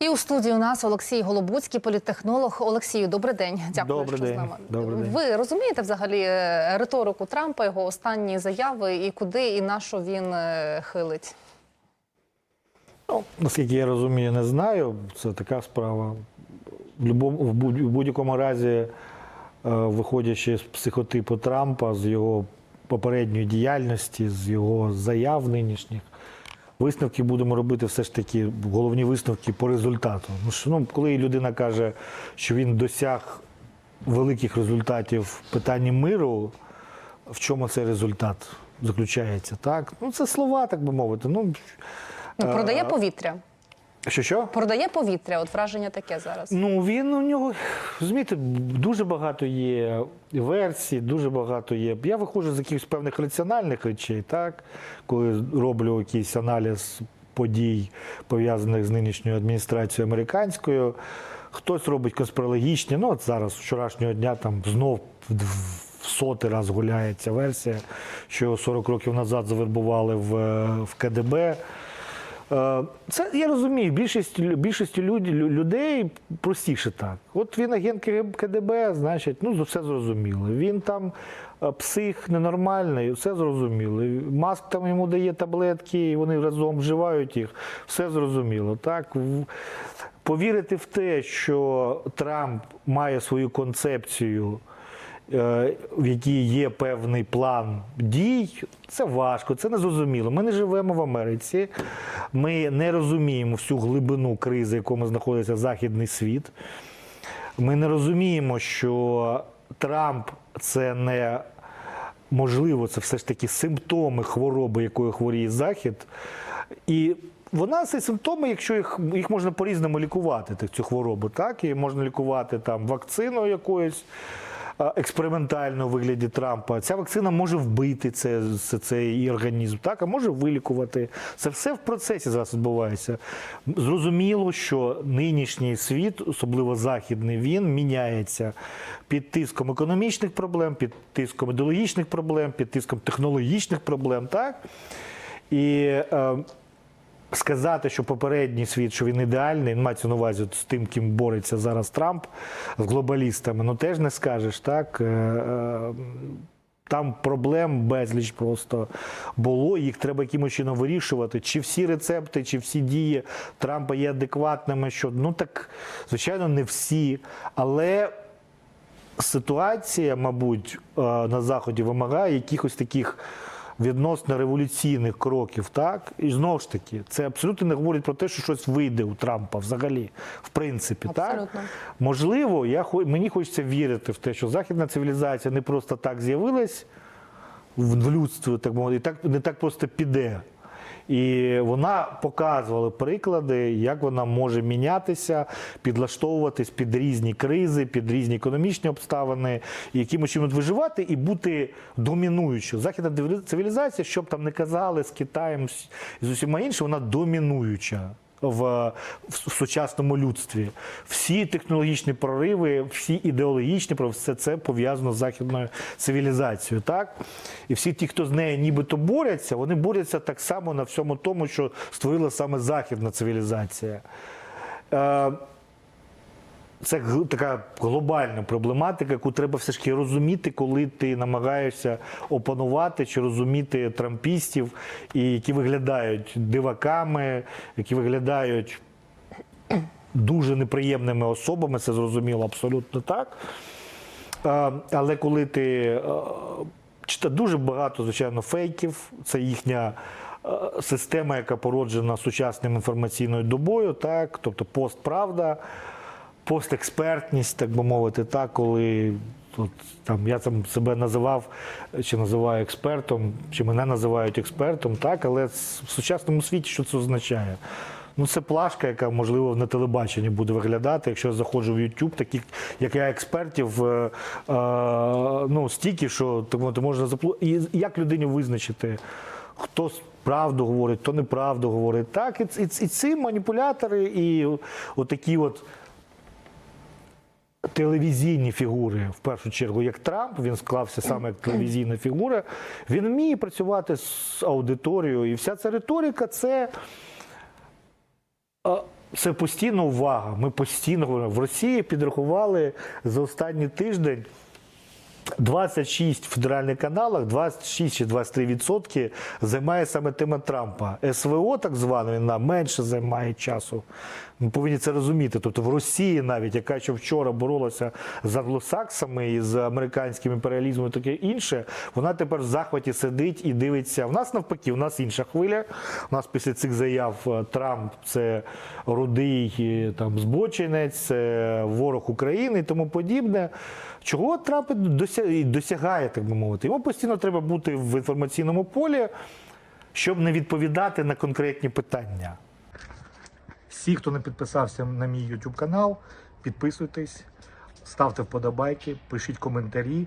І у студії у нас Олексій Голобуцький, політтехнолог. Олексію, добрий день. Дякую, Добрий що день. з нами. Добрий день. Ви розумієте взагалі е, риторику Трампа, його останні заяви, і куди і на що він е, хилить? Ну, наскільки я розумію, не знаю. Це така справа. В будь- в будь-якому разі, е, виходячи з психотипу Трампа, з його попередньої діяльності, з його заяв нинішніх, висновки будемо робити все ж таки, головні висновки по результату. Ну, що, ну, коли людина каже, що він досяг великих результатів в питанні миру, в чому цей результат заключається? Так? Ну, це слова, так би мовити. Ну, Ну, продає Е, повітря. Що що? Продає повітря. От враження таке зараз. Ну він у нього розумієте, дуже багато є версій, дуже багато є. Я виходжу з якихось певних раціональних речей, так коли роблю якийсь аналіз подій, пов'язаних з нинішньою адміністрацією американською. Хтось робить конспірологічні. Ну от зараз вчорашнього дня там знов в сотий раз гуляє ця версія, що його 40 років назад завербували в, в КДБ. Е, Це я розумію. Більшість більшості люд- людей простіше так. От він агент КДБ, значить, ну все зрозуміло. Він там е, псих ненормальний, все зрозуміло. Маск там йому дає таблетки, і вони разом вживають їх. Все зрозуміло. Так повірити в те, що Трамп має свою концепцію в якій є певний план дій, це важко, це незрозуміло. Ми не живемо в Америці, ми не розуміємо всю глибину кризи, в якому знаходиться західний світ. Ми не розуміємо, що Трамп це не можливо, це все ж таки симптоми хвороби, якою хворіє Захід. І вона ці симптоми, якщо їх, їх можна по-різному лікувати, цю хворобу, так? І можна лікувати там вакциною якоюсь експериментально у вигляді Трампа. Ця вакцина може вбити це, це, цей організм, так, а може вилікувати. Це все в процесі зараз відбувається. Зрозуміло, що нинішній світ, особливо західний, він міняється під тиском економічних проблем, під тиском ідеологічних проблем, під тиском технологічних проблем. так? І е, сказати, що попередній світ, що він ідеальний, ну, мається на увазі з тим, ким бореться зараз Трамп з глобалістами, ну теж не скажеш, так? Е, е, Там проблем безліч просто було, їх треба якимось чином вирішувати. Чи всі рецепти, чи всі дії Трампа є адекватними, що ну так, звичайно, не всі. Але ситуація, мабуть, е, на Заході вимагає якихось таких відносно революційних кроків, так? І знову ж таки, це абсолютно не говорить про те, що щось вийде у Трампа взагалі, в принципі, так? Можливо, я, мені хочеться вірити в те, що західна цивілізація не просто так з'явилась в в людстві, так мовити, і так, не так просто піде. І вона показувала приклади, як вона може мінятися, підлаштовуватись під різні кризи, під різні економічні обставини, і якимось чином виживати і бути домінуючою. Західна цивілізація, щоб там не казали з Китаєм з- усіма іншими, вона домінуюча. В, в сучасному людстві всі технологічні прориви, всі ідеологічні прориви, все це пов'язано з західною цивілізацією. Так? І всі ті, хто з нею нібито борються, вони борються так само на всьому тому, що створила саме західна цивілізація. Е, це така глобальна проблематика, яку треба все ж таки розуміти, коли ти намагаєшся опанувати чи розуміти трампістів, і які виглядають диваками, які виглядають дуже неприємними особами, це зрозуміло абсолютно так. Але коли ти е, чита дуже багато, звичайно, фейків, це їхня система, яка породжена сучасною інформаційною добою, так, тобто постправда, постекспертність, так би мовити, так, коли. От, там, я там себе називав чи називаю експертом, чи мене називають експертом, так, але в сучасному світі що це означає? Ну, це плашка, яка, можливо, на телебаченні буде виглядати. Якщо я заходжу в YouTube, таких, як я експертів, е, е, ну, стільки, що тому, ти можна заплу... І як людині визначити, хто правду говорить, хто неправду говорить. Так, і, і, і ці маніпулятори, і отакі от телевізійні фігури, в першу чергу, як Трамп, він склався саме як телевізійна фігура. Він вміє працювати з аудиторією, і вся ця риторика це. це постійна увага. Ми постійно говоримо. В Росії підрахували за останній тиждень 26 в федеральних каналах, 26 чи 23 відсотки займає саме тема Трампа. СВО, так зване, він нам менше займає часу. Ми повинні це розуміти. Тобто в Росії, навіть яка ще вчора боролася з англосаксами і з американським імперіалізмом і таке інше, вона тепер в захваті сидить і дивиться. В нас навпаки, у нас інша хвиля. У нас після цих заяв е, Трамп це рудий е, там збочинець, це ворог України і тому подібне. Чого Трамп і дося- досягає, так би мовити? Йому постійно треба бути в інформаційному полі, щоб не відповідати на конкретні питання. Всі, хто не підписався на мій YouTube канал, підписуйтесь, ставте вподобайки, пишіть коментарі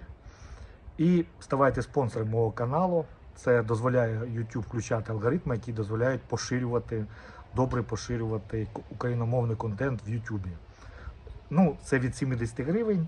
і ставайте спонсором мого каналу. Це дозволяє YouTube включати алгоритми, які дозволяють поширювати, добре поширювати україномовний контент в YouTube. Ну, це від 70 гривень.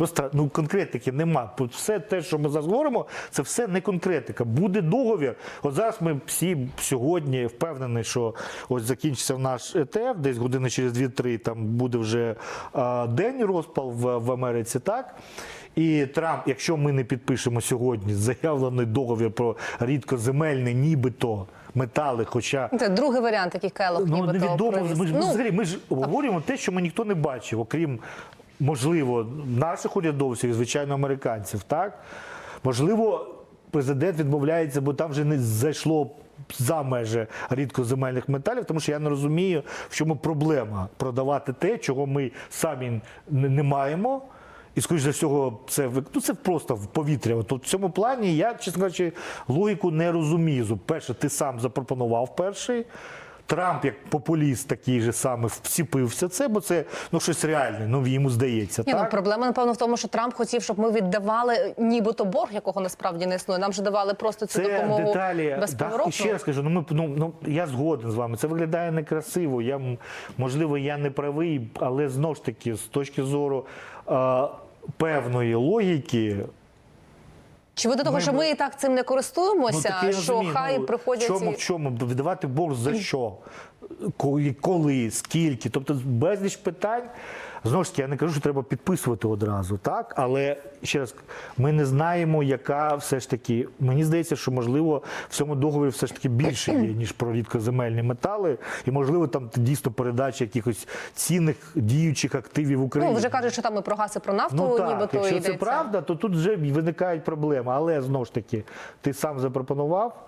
Просто ну конкретики нема. Все те, що ми зараз говоримо, це все не конкретика. Буде договір. От зараз ми всі сьогодні впевнені, що ось закінчиться наш ЕТФ, десь години через 2-3 там буде вже а, день розпал в, в Америці, так? І Трамп, якщо ми не підпишемо сьогодні заявлений договір про рідкоземельні, нібито метали, хоча Це другий варіант, який Келох Ну, нібито невідомо. Ми Ну, ми ж обговорюємо те, що ми ніхто не бачив, окрім, можливо, наших урядовців і, звичайно, американців. Так? Можливо, президент відмовляється, бо там вже не зайшло за межі рідкоземельних металів, тому що я не розумію, в чому проблема продавати те, чого ми самі не, маємо. І, скоріш за всього, це, ну, це просто в повітря. От, в цьому плані я, чесно кажучи, логіку не розумію. Перше, ти сам запропонував перший. Трамп, як популіст, такий же самий, вціпився це, бо це ну, щось реальне, ну йому здається. Ні, ну проблема напевно в тому, що Трамп хотів, щоб ми віддавали нібито борг, якого насправді не існує. Нам же давали просто цю Це допомогу деталі. безповоротно. Так, ще раз кажу, ну ми ну, ну я згоден з вами. Це виглядає некрасиво. Я можливо, я не правий, але знову ж таки, з точки зору е, певної логіки, Чи ви до того, Ми- що ми і так цим не користуємося, ну, що розумію, хай ну, приходять чому, в чому віддавати борг за що? Коли, коли, скільки? Тобто безліч питань. Знову ж таки, я не кажу, що треба підписувати одразу, так? Але ще раз, ми не знаємо, яка все ж таки. Мені здається, що можливо в цьому договорі все ж таки більше є, ніж про рідкоземельні метали, і можливо там дійсно передача якихось цінних діючих активів в Україні. Ну, вже кажуть, що там і про газ, і про нафту Ну так, нібито якщо йдеться. це правда, то тут вже виникають проблеми. Але знову ж таки, ти сам запропонував.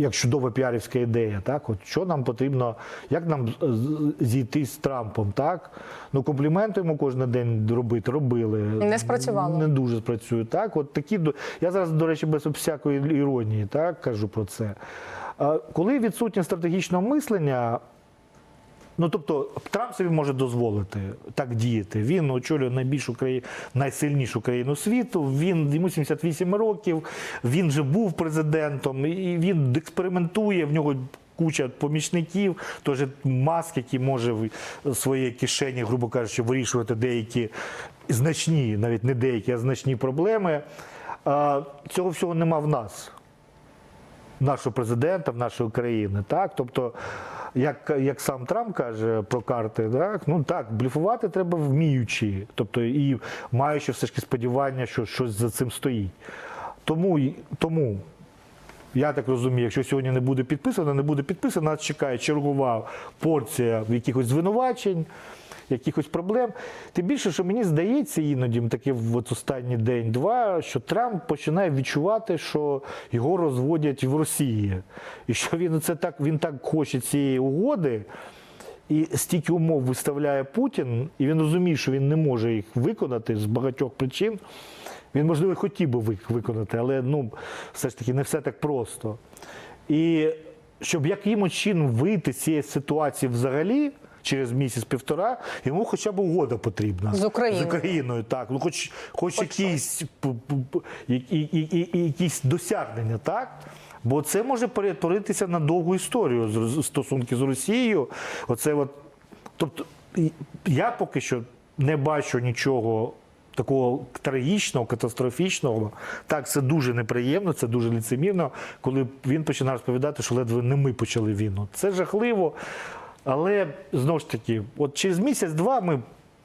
Як чудова піарівська ідея, так от що нам потрібно, як нам зійти з Трампом, так ну компліменти йому кожен день робити, робили. Не спрацювало. Не дуже спрацює. Так, от такі я зараз, до речі, без всякої іронії, так кажу про це. Коли відсутнє стратегічного мислення, Ну тобто Трамп собі може дозволити так діяти. Він очолює найбільшу країну, найсильнішу країну світу. Він йому 78 років. Він вже був президентом, і він експериментує. В нього куча помічників. Тож маск, який може в своїй кишені, грубо кажучи, вирішувати деякі значні, навіть не деякі, а значні проблеми. Цього всього нема в нас нашого президента, в нашої країни. Так? Тобто, як, як сам Трамп каже про карти, так? ну так, бліфувати треба вміючи, тобто і маючи все ж таки сподівання, що щось за цим стоїть. Тому, тому я так розумію, якщо сьогодні не буде підписано, не буде підписано, нас чекає чергова порція якихось звинувачень, якихось проблем. Тим більше, що мені здається, іноді таки от останній день-два, що Трамп починає відчувати, що його розводять в Росії, і що він це так, він так хоче цієї угоди. І стільки умов виставляє Путін, і він розуміє, що він не може їх виконати з багатьох причин. Він, можливо, хотів би виконати, але ну, все ж таки не все так просто. І щоб якимось чином вийти з цієї ситуації взагалі через місяць-півтора, йому хоча б угода потрібна. З Україною. З Україною, так. Ну, хоч, хоч, якісь, і- і- якісь досягнення, так? Бо це може перетворитися на довгу історію з- з стосунки з Росією. Оце от, тобто, я поки що не бачу нічого. Такого трагічного, катастрофічного, так це дуже неприємно, це дуже лицемірно, коли він починає розповідати, що ледве не ми почали війну. Це жахливо, але знову ж таки, от через місяць-два ми,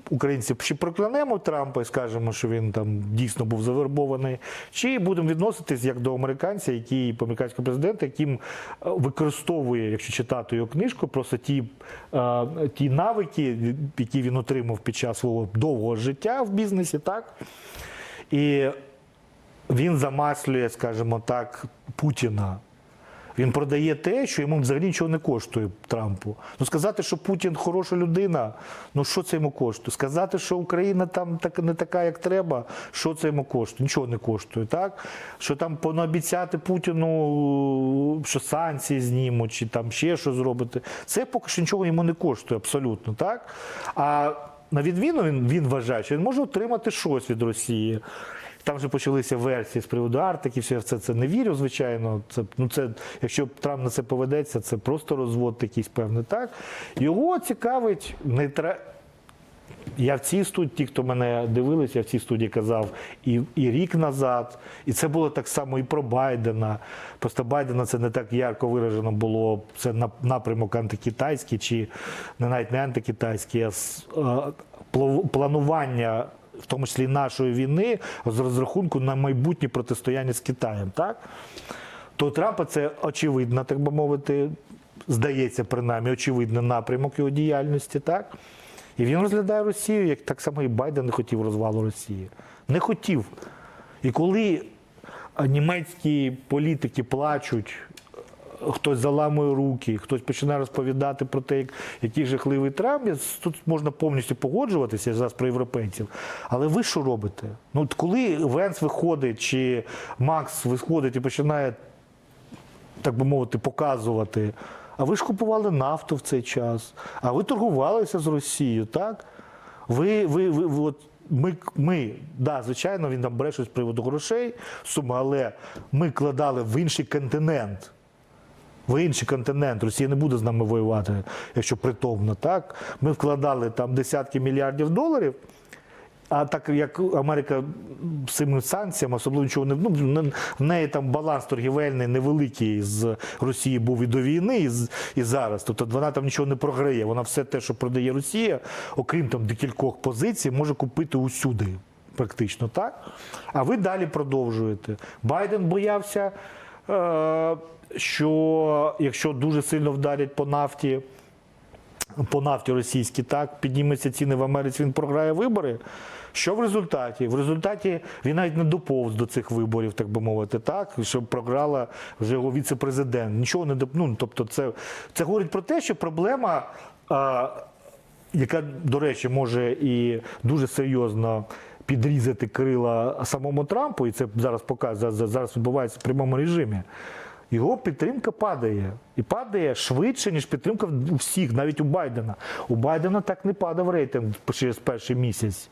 українці, чи проклянемо Трампа і скажемо, що він там дійсно був завербований, чи будемо відноситись як до американця, який американського президента, яким е, використовує, якщо читати його книжку, просто ті, е, ті навики, які він отримав під час свого довгого життя в бізнесі, так? І він замаслює, скажімо так, Путіна. Він продає те, що йому взагалі нічого не коштує Трампу. Ну сказати, що Путін хороша людина, ну що це йому коштує? Сказати, що Україна там так не така, як треба, що це йому коштує? Нічого не коштує, так? Що там понаобіцяти Путіну, що санкції знімуть, чи там ще що зробити. Це поки що нічого йому не коштує абсолютно, так? А на відміну він, він вважає, що він може отримати щось від Росії. Там вже почалися версії з приводу Арктики, все це, це не вірю, звичайно. Це, ну, це, якщо Трамп на це поведеться, це просто розвод якийсь певний. Так? Його цікавить нейтра... Я в цій студії, ті, хто мене дивилися, я в цій студії казав і, і рік назад, і це було так само і про Байдена. Просто Байдена це не так ярко виражено було. Це на- напрямок антикитайський, чи не навіть не антикитайський, а планування, в тому числі нашої війни, з розрахунку на майбутнє протистояння з Китаєм. Так? То у Трампа це очевидно, так би мовити, здається, принаймні, очевидний напрямок його діяльності, так? І він розглядає Росію, як так само і Байден не хотів розвалу Росії. Не хотів. І коли німецькі політики плачуть, хтось заламує руки, хтось починає розповідати про те, як- який жахливий Трамп, тут можна повністю погоджуватися зараз про європейців. Але ви що робите? Ну, от коли Венс виходить, чи Макс виходить і починає так би мовити, показувати. А ви ж купували нафту в цей час, а ви торгувалися з Росією, так? Ви, ви, ви, ви от ми, ми, да, звичайно, він там бере щось з приводу грошей, сума, але ми кладали в інший континент. В інший континент. Росія не буде з нами воювати, якщо притомно, так? Ми вкладали там десятки мільярдів доларів. А так як Америка цими санкціями особливо нічого не ну, в неї там баланс торгівельний невеликий з Росії був і до війни, і, і зараз. Тобто вона там нічого не програє. Вона все те, що продає Росія, окрім там декількох позицій, може купити усюди. Практично так. А ви далі продовжуєте. Байден боявся, е, що якщо дуже сильно вдарять по нафті, по нафті російській, так, піднімуться ціни в Америці, він програє вибори. Що в результаті? В результаті він навіть не доповз до цих виборів, так би мовити, так, щоб програла вже його віце-президент. Нічого не ну, тобто це, це говорить про те, що проблема, а, яка, до речі, може і дуже серйозно підрізати крила самому Трампу, і це зараз показує, зараз відбувається в прямому режимі. Його підтримка падає. І падає швидше, ніж підтримка у всіх, навіть у Байдена. У Байдена так не падав рейтинг через перший місяць.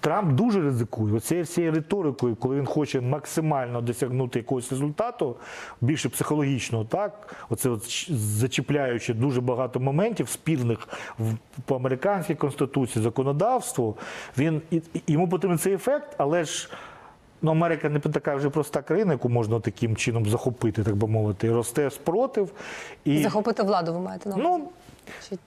Трамп дуже ризикує. Оцією всією риторикою, коли він хоче максимально досягнути якогось результату, більше психологічного, так? Оце от зачіпляючи дуже багато моментів спірних в, по американській конституції, законодавству, він і, йому потрібен цей ефект, але ж. Ну, Америка не така вже проста країна, яку можна таким чином захопити, так би мовити. Росте спротив. І, Захопити владу, ви маєте на увазі? ну,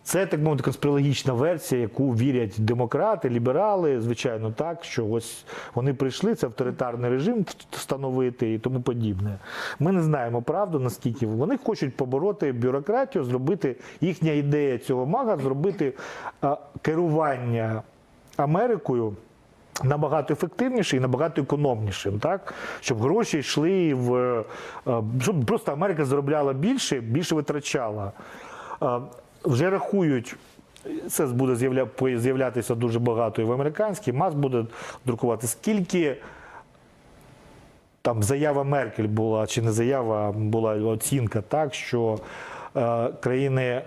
це так мовити конспірологічна версія, яку вірять демократи, ліберали, звичайно, так що ось вони прийшли, це авторитарний режим встановити і тому подібне. Ми не знаємо правду, наскільки вони хочуть побороти бюрократію, зробити їхня ідея цього мага, зробити керування Америкою. Набагато ефективнішим і набагато економнішим, так щоб гроші йшли в е, щоб просто Америка заробляла більше, більше витрачала. Е, Вже рахують. Це буде з'являтися дуже багато і в американській, МАС буде друкувати. Скільки там заява Меркель була, чи не заява, була оцінка, так, що е, країни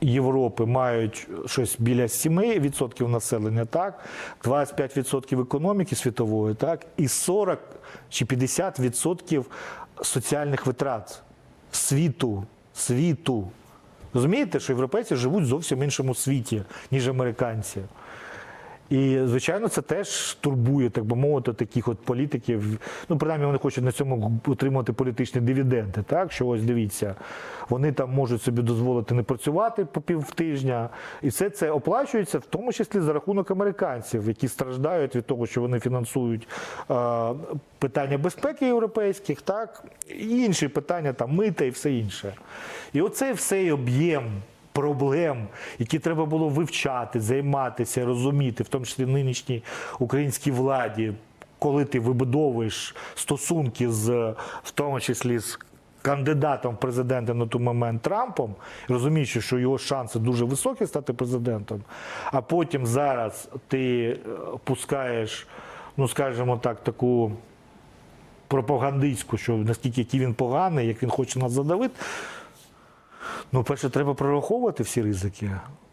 Європи мають щось біля 7% населення, так, 25% економіки світової, так, і 40 чи 50% соціальних витрат світу, світу. Розумієте, що європейці живуть в зовсім іншому світі, ніж американці. І, звичайно, це теж турбує, так би мовити, таких от політиків. Ну, принаймні, вони хочуть на цьому отримати політичні дивіденди. Так, що ось дивіться, вони там можуть собі дозволити не працювати по пів тижня, і все це оплачується, в тому числі за рахунок американців, які страждають від того, що вони фінансують е, питання безпеки європейських, так і інші питання, там мита і все інше. І оцей всей об'єм проблем, які треба було вивчати, займатися, розуміти, в тому числі нинішній українській владі, коли ти вибудовуєш стосунки з, в тому числі з кандидатом в президенти на той момент Трампом, розуміючи, що його шанси дуже високі стати президентом, а потім зараз ти е, пускаєш, ну скажімо так, таку пропагандистську, що наскільки який він поганий, як він хоче нас задавити. Ну, перше, треба прораховувати всі ризики.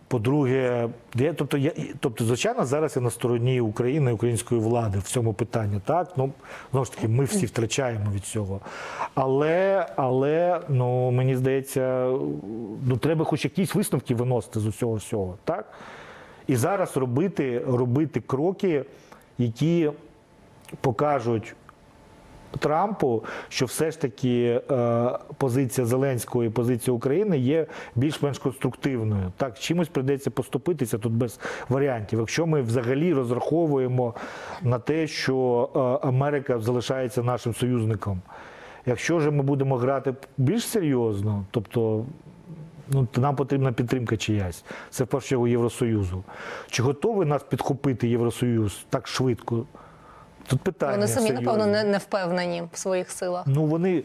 По-друге, я, тобто, я, тобто, звичайно, зараз я на стороні України, української влади в цьому питанні. Так, ну знову ж таки, ми всі втрачаємо від цього. Але, але ну, мені здається, ну, треба хоч якісь висновки виносити з усього всього. Так? І зараз робити, робити кроки, які покажуть Трампу, що все ж таки е, позиція Зеленського і позиція України є більш-менш конструктивною. Так, чимось прийдеться поступитися тут без варіантів. Якщо ми взагалі розраховуємо на те, що е, Америка залишається нашим союзником. Якщо ж ми будемо грати більш серйозно, тобто ну, нам потрібна підтримка чиясь. Це в першу чергу Євросоюзу. Чи готовий нас підхопити Євросоюз так швидко? Тут питання. Вони самі, серйозні. напевно, не, не впевнені в своїх силах. Ну вони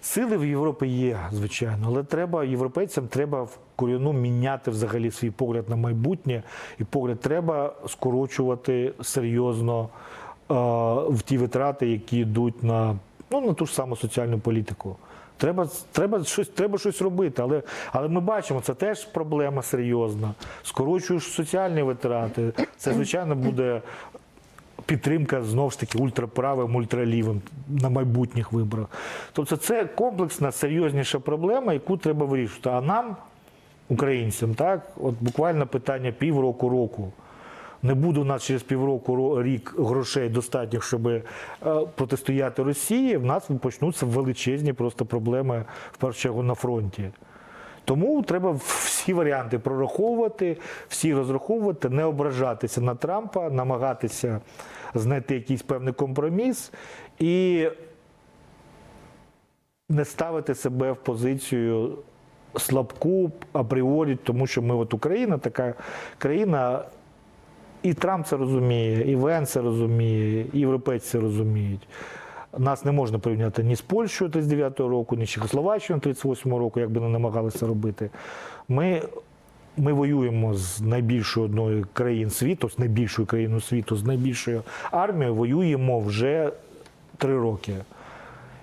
сили в Європі є, звичайно, але треба європейцям треба в корінну міняти взагалі свій погляд на майбутнє, і погляд треба скорочувати серйозно е, в ті витрати, які йдуть на, ну, на ту ж саму соціальну політику. Треба, треба, щось, треба щось робити, але, але ми бачимо, це теж проблема серйозна. Скорочуєш соціальні витрати, це, звичайно, буде підтримка знову ж таки ультраправим, ультралівим на майбутніх виборах. Тобто це комплексна, серйозніша проблема, яку треба вирішувати. А нам, українцям, так, от буквально питання півроку року. Не буде у нас через півроку рік грошей достатньо, щоб е, протистояти Росії. В нас почнуться величезні просто проблеми в першу чергу на фронті. Тому треба всі варіанти прораховувати, всі розраховувати, не ображатися на Трампа, намагатися знайти якийсь певний компроміс і не ставити себе в позицію слабку апріорі, тому що ми от Україна така країна. І Трамп це розуміє, і Вен це розуміє, і європейці це розуміють. Нас не можна порівняти ні з Польщею 39-го року, ні з Чехословаччиною 38-го року, як би не намагалися робити. Ми, ми воюємо з найбільшою одною країн світу, з найбільшою країною світу, з найбільшою армією, воюємо вже три роки.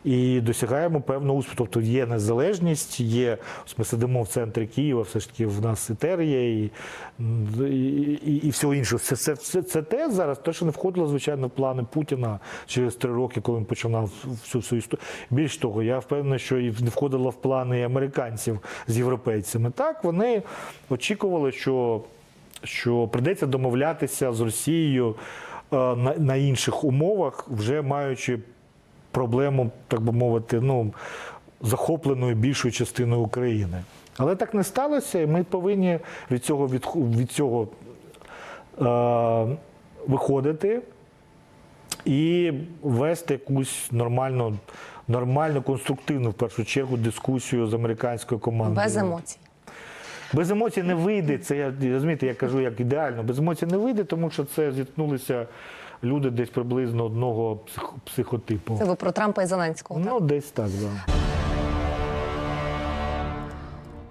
І досягаємо певного успіху. Тобто є незалежність, є ми сидимо в центрі Києва, все ж таки в нас ІТЕР є і, і, і, і всього іншого. Це, це, це, це те зараз, те, що не входило, звичайно, в плани Путіна через три роки, коли він починав всю цю історію. Більш того, я впевнений, що і не входило в плани американців з європейцями. Так, вони очікували, що, що прийдеться домовлятися з Росією е, на інших умовах, вже маючи проблему, так би мовити, ну, захопленою більшою частиною України. Але так не сталося, і ми повинні від цього, відху- від цього е, виходити і вести якусь нормальну, нормальну, конструктивну, в першу чергу, дискусію з американською командою. Без емоцій. Без емоцій не вийде. Це я розумієте, я кажу як ідеально. Без емоцій не вийде, тому що це зіткнулися люди десь приблизно одного псих- психотипу. Це ви про Трампа і Зеленського. так? десь десь так, да.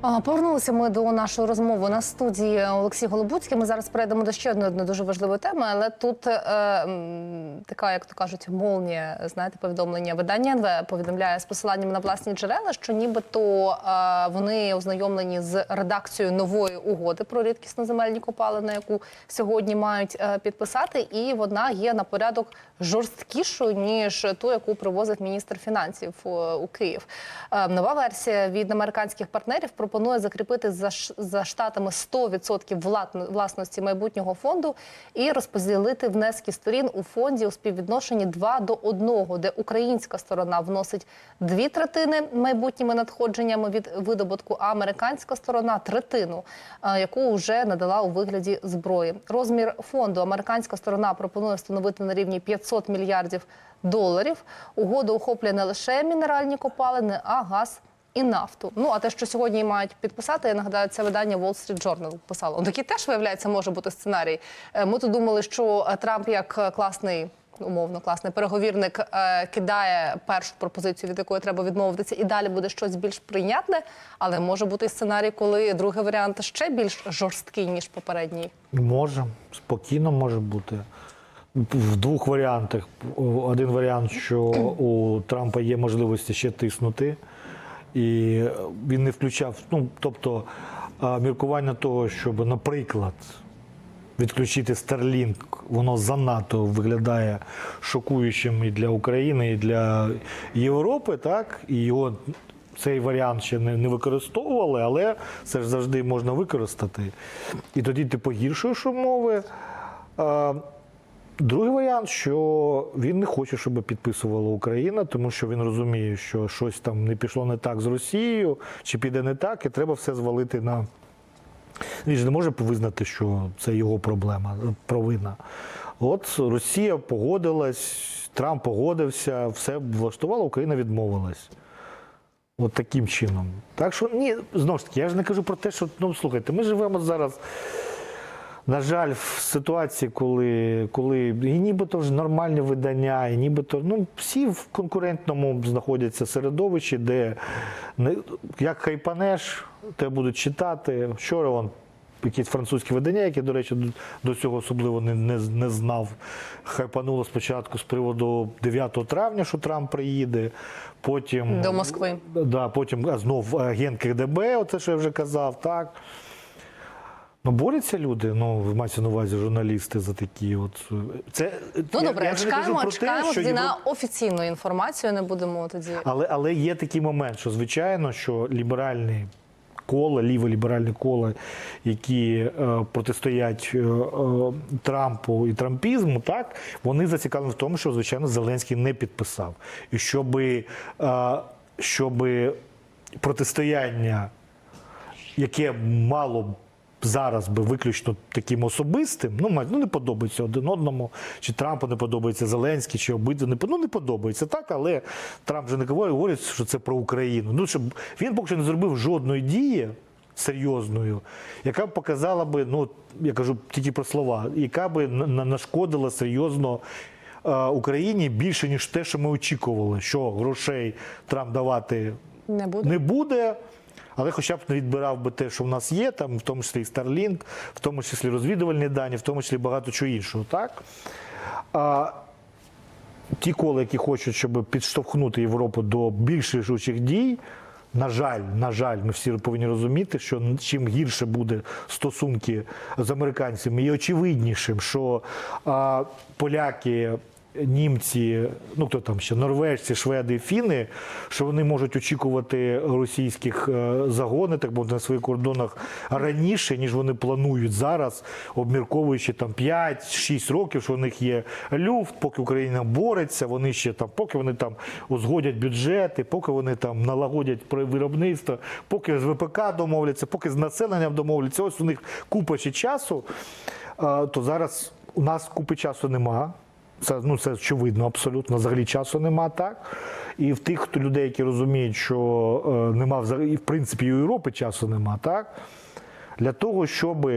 Повернулися ми до нашої розмови на студії Олексій Голобуцький. Ми зараз перейдемо до ще одної дуже важливої теми, але тут е, така, як то кажуть, молнія, знаєте, повідомлення. Видання НВ повідомляє з посиланням на власні джерела, що нібито е, вони ознайомлені з редакцією нової угоди про рідкісно земельні копалини, яку сьогодні мають е, підписати, і вона є на порядок жорсткішою ніж ту, яку привозить міністр фінансів е, у Київ. Е, Нова версія від американських партнерів пропонує закріпити за, за штатами 100% власності майбутнього фонду і розподілити внески сторін у фонді у співвідношенні 2 до 1, де українська сторона вносить дві третини майбутніми надходженнями від видобутку, а американська сторона третину, яку вже надала у вигляді зброї. Розмір фонду американська сторона пропонує встановити на рівні 500 мільярдів доларів. Угода охоплює не лише мінеральні копалини, а газ. І нафту. Ну а те, що сьогодні мають підписати, я нагадаю, це видання Wall Street Journal писало. Такий теж виявляється, може бути сценарій. Е, Ми тут думали, що е, Трамп як е, класний. Умовно класний переговірник е, кидає першу пропозицію, від якої треба відмовитися, і далі буде щось більш прийнятне. Але може бути сценарій, коли другий варіант ще більш жорсткий ніж попередній. Може, спокійно може бути. В двох варіантах. Один варіант, що у Трампа є можливості ще тиснути, і він не включав. Ну, тобто, міркування того, щоб, наприклад, відключити Starlink, воно занадто виглядає шокуючим і для України, і для Європи, так? І його цей варіант ще не, не використовували, але це ж завжди можна використати. І тоді ти погіршуєш умови. Другий варіант, що він не хоче, щоб підписувала Україна, тому що він розуміє, що щось там не пішло не так з Росією, чи піде не так, і треба все звалити на. Він ж не може визнати, що це його проблема, провина. От Росія погодилась, Трамп погодився, все влаштувало, Україна відмовилась. От таким чином. Так що ні, знову ж таки, я ж не кажу про те, що ну слухайте, ми живемо зараз. На жаль, в ситуації, коли, коли і нібито ж нормальні видання, і нібито ну, всі в конкурентному знаходяться середовищі, де не, як хайпанеш, те будуть читати. Вчора вон якісь французькі видання, які, до речі, до, цього особливо не, не, не знав. Хайпануло спочатку з приводу 9 травня, що Трамп приїде. Потім До Москви. Да, потім а, знов агент КГБ, оце що я вже казав, так. Ну, борються люди, ну, мається на увазі журналісти за такі. От. Це, Ну я- добре, я чекаємо, те, чекаємо що тоді його- на офіційну інформацію. Не будемо тоді. але, але є такий момент, що звичайно, що ліберальні кола, ліволіберальні кола, які е, протистоять е, е, Трампу і трампізму, так вони зацікавлені в тому, що звичайно Зеленський не підписав. І щоби, е, щоби протистояння, яке мало б зараз би виключно таким особистим, ну, ну не подобається один одному, чи Трампу не подобається Зеленський, чи обидва не, ну, не подобається так, але Трамп же не говорить, говорить, що це про Україну. Ну, щоб він поки що не зробив жодної дії серйозною, яка б показала би, ну я кажу тільки про слова, яка би на- на- нашкодила серйозно. е, Україні більше ніж те, що ми очікували, що грошей Трамп давати Не буде. не буде. Але хоча б відбирав би те, що в нас є, там, в тому числі і Starlink, в тому числі розвідувальні дані, в тому числі багато чого іншого. Так? А, ті коли, які хочуть, щоб підштовхнути Європу до більш рішучих дій, на жаль, на жаль, ми всі повинні розуміти, що чим гірше буде стосунки з американцями, і очевиднішим, що а, поляки. Німці, ну хто там ще норвежці, шведи, фіни, що вони можуть очікувати російських е, загонів, так мовити, на своїх кордонах раніше, ніж вони планують зараз, обмірковуючи там 5-6 років, що у них є люфт, поки Україна бореться, вони ще там, поки вони там узгодять бюджети, поки вони там налагодять про- виробництво, поки з ВПК домовляться, поки з населенням домовляться. Ось у них купа ще часу. То зараз у нас купи часу нема. Це ну це очевидно, абсолютно взагалі часу нема, так. І в тих хто людей, які розуміють, що е, нема взагалі, і в принципі у Європи часу нема, так. Для того, щоб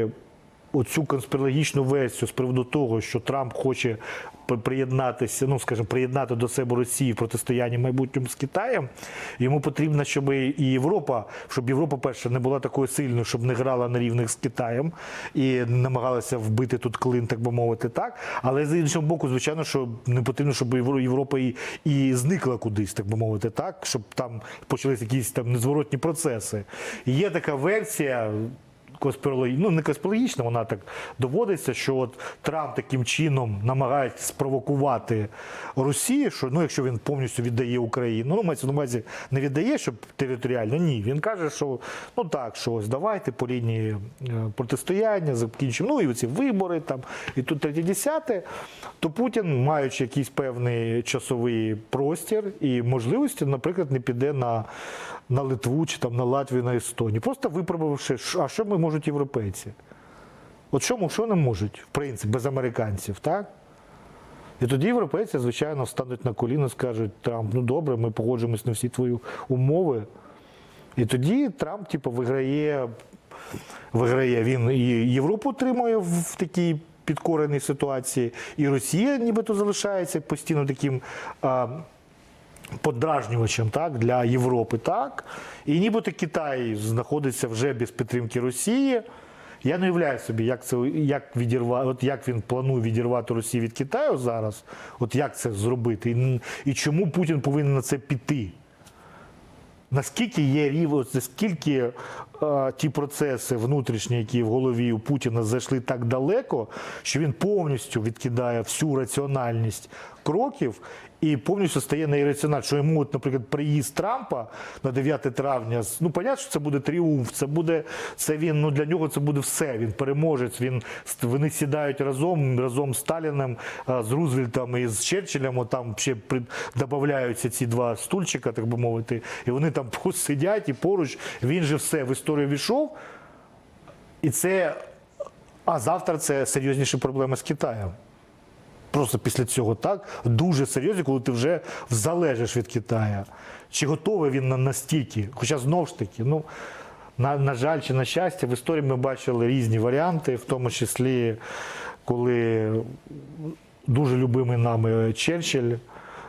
оцю конспірологічну версію з приводу того, що Трамп хоче приєднатися, ну скажімо, приєднати до себе Росію в протистоянні майбутньому з Китаєм, йому потрібно, щоб і Європа, щоб Європа, перше, не була такою сильною, щоб не грала на рівних з Китаєм і намагалася вбити тут клин, так би мовити, так. Але з іншого боку, звичайно, що не потрібно, щоб Європа і, і зникла кудись, так би мовити, так, щоб там почалися якісь там незворотні процеси. І є така версія конспірологічна, ну не конспірологічна, вона так доводиться, що от Трамп таким чином намагається спровокувати Росію, що ну, якщо він повністю віддає Україну, ну мається на увазі не віддає, щоб територіально, ні. Він каже, що ну так, що ось давайте по лінії е, протистояння, закінчимо, ну і ці вибори там, і тут третє десяте, то Путін, маючи якийсь певний часовий простір і можливості, наприклад, не піде на, на Литву чи там на Латвію, на Естонію. Просто випробувавши, а що ми можуть європейці? От що, що не можуть, в принципі, без американців, так? І тоді європейці, звичайно, стануть на коліна скажуть, Трамп, ну добре, ми погоджуємось на всі твої умови. І тоді Трамп, типу, виграє, виграє він і Європу отримує в такій підкореній ситуації, і Росія нібито залишається постійно таким. А, Подражнювачем так, для Європи, так. І нібито Китай знаходиться вже без підтримки Росії. Я не уявляю собі, як це як відірва, от як він планує відірвати Росію від Китаю зараз, от як це зробити, і, і чому Путін повинен на це піти. Наскільки є рівень, наскільки ті процеси внутрішні, які в голові у Путіна зайшли так далеко, що він повністю відкидає всю раціональність кроків і повністю стає неірраціональним. Що йому, от, наприклад, приїзд Трампа на 9 травня, ну, понятно, що це буде тріумф, це буде, це він, ну, для нього це буде все. Він переможець, він, вони сідають разом, разом з Сталіним, е, з Рузвельтом і з Черчиллем, там ще при, додаються ці два стульчика, так би мовити, і вони там сидять і поруч, він же все в історію війшов. І це, а завтра це серйозніші проблеми з Китаєм. Просто після цього так дуже серйозно, коли ти вже залежиш від Китаю. Чи готовий він на настільки? Хоча знову ж таки, ну на, на жаль, чи на щастя, в історії ми бачили різні варіанти, в тому числі, коли дуже любимий нами Черчилль,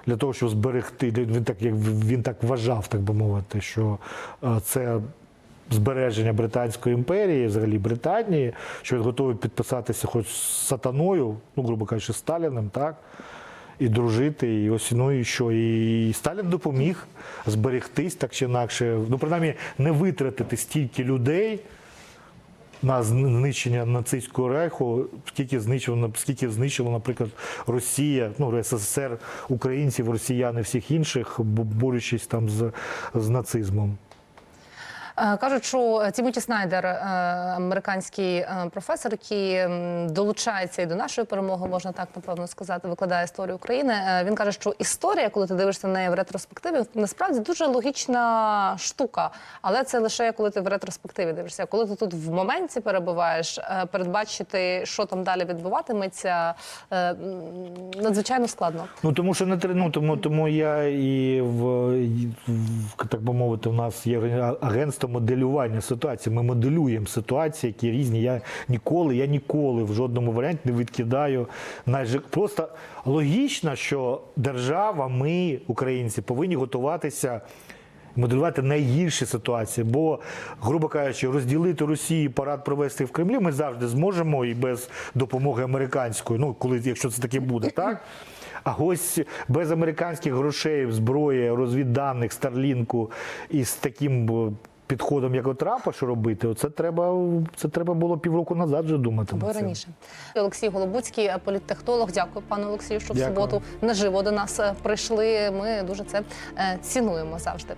для того, щоб зберегти, він так як він так вважав, так би мовити, що е, це збереження Британської імперії, взагалі Британії, що він готовий підписатися хоч з сатаною, ну, грубо кажучи, Сталіним, так? І дружити, і ось ну і що. І Сталін допоміг зберегтись так чи інакше. Ну, принаймні, не витратити стільки людей на знищення нацистського рейху, скільки знищило, скільки знищило, наприклад, Росія, ну СССР, українців, росіян і всіх інших, борючись там з, з нацизмом. Е, Кажуть, що Тімоті Снайдер, е, американський е, професор, який долучається і до нашої перемоги, можна так напевно сказати, викладає історію України. Він каже, що історія, коли ти дивишся на неї в ретроспективі, насправді дуже логічна штука. Але це лише коли ти в ретроспективі дивишся. Коли ти тут в моменті перебуваєш, передбачити, що там далі відбуватиметься, надзвичайно складно. Ну тому що не ну, тому, тому я і в так би мовити, у нас є агентство моделювання ситуації. Ми моделюємо ситуації, які різні. Я ніколи, я ніколи в жодному варіанті не відкидаю. Просто логічно, що держава, ми, українці, повинні готуватися. Моделювати найгірші ситуації, бо, грубо кажучи, розділити Росію, парад провести в Кремлі ми завжди зможемо і без допомоги американської, ну коли якщо це таке буде, так? А ось без американських грошей, зброї, розвідданих, Старлінку і з таким підходом, як Трампа, що робити, оце треба, це треба було півроку назад вже думати. Бо раніше. Олексій Голобуцький, політтехнолог. Дякую, пане Олексію, що в Дякую. суботу наживо до нас е, прийшли. Ми дуже це е, цінуємо завжди.